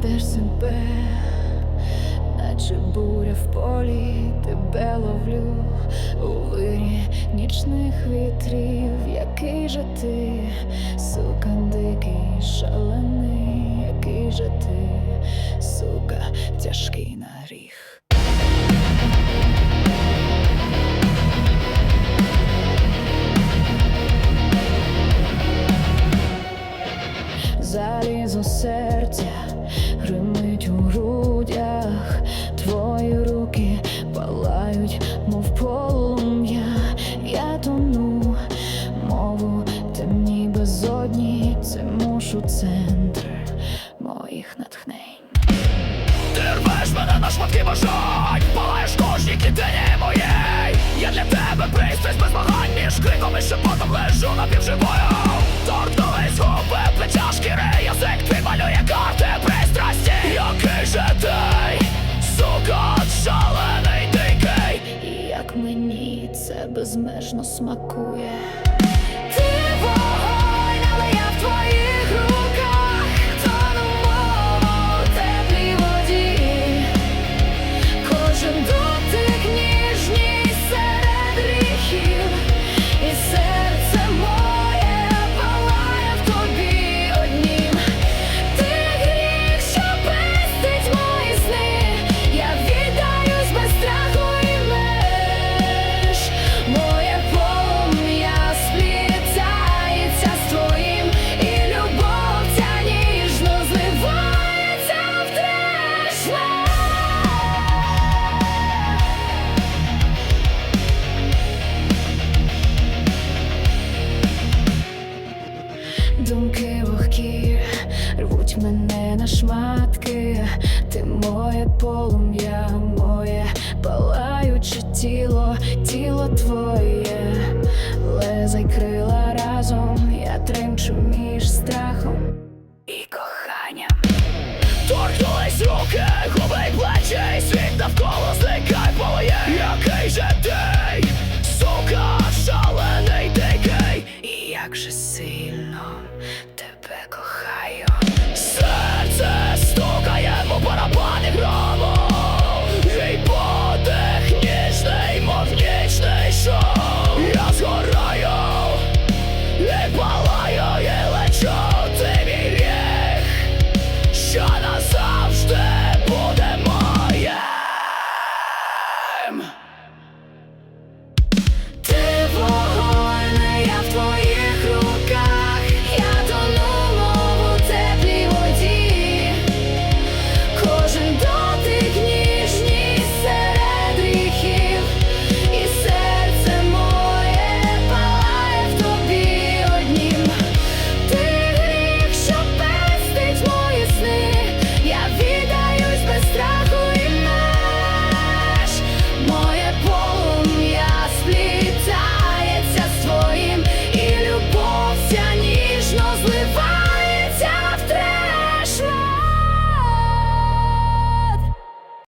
крадеш себе, наче буря в полі тебе ловлю у вирі нічних вітрів, який же ти, сука, дикий, шалений, який же ти, сука, тяжкий наріг. я тону мову темні безодні, це мушу центр моїх натхнень. Ти рвеш мене на шматки бажань, палаєш кожні кидені моє. безмежно смакує. Рвуть мене на шматки, ти моє полум'я, моє палаюче тіло, тіло твоє, лезай крила разом, я тремчу між страхом і коханням. Торкнулись руки, губи й плечі, світ навколо зникай полоє Який же ти, сука, шалений дикий, і як же сильно.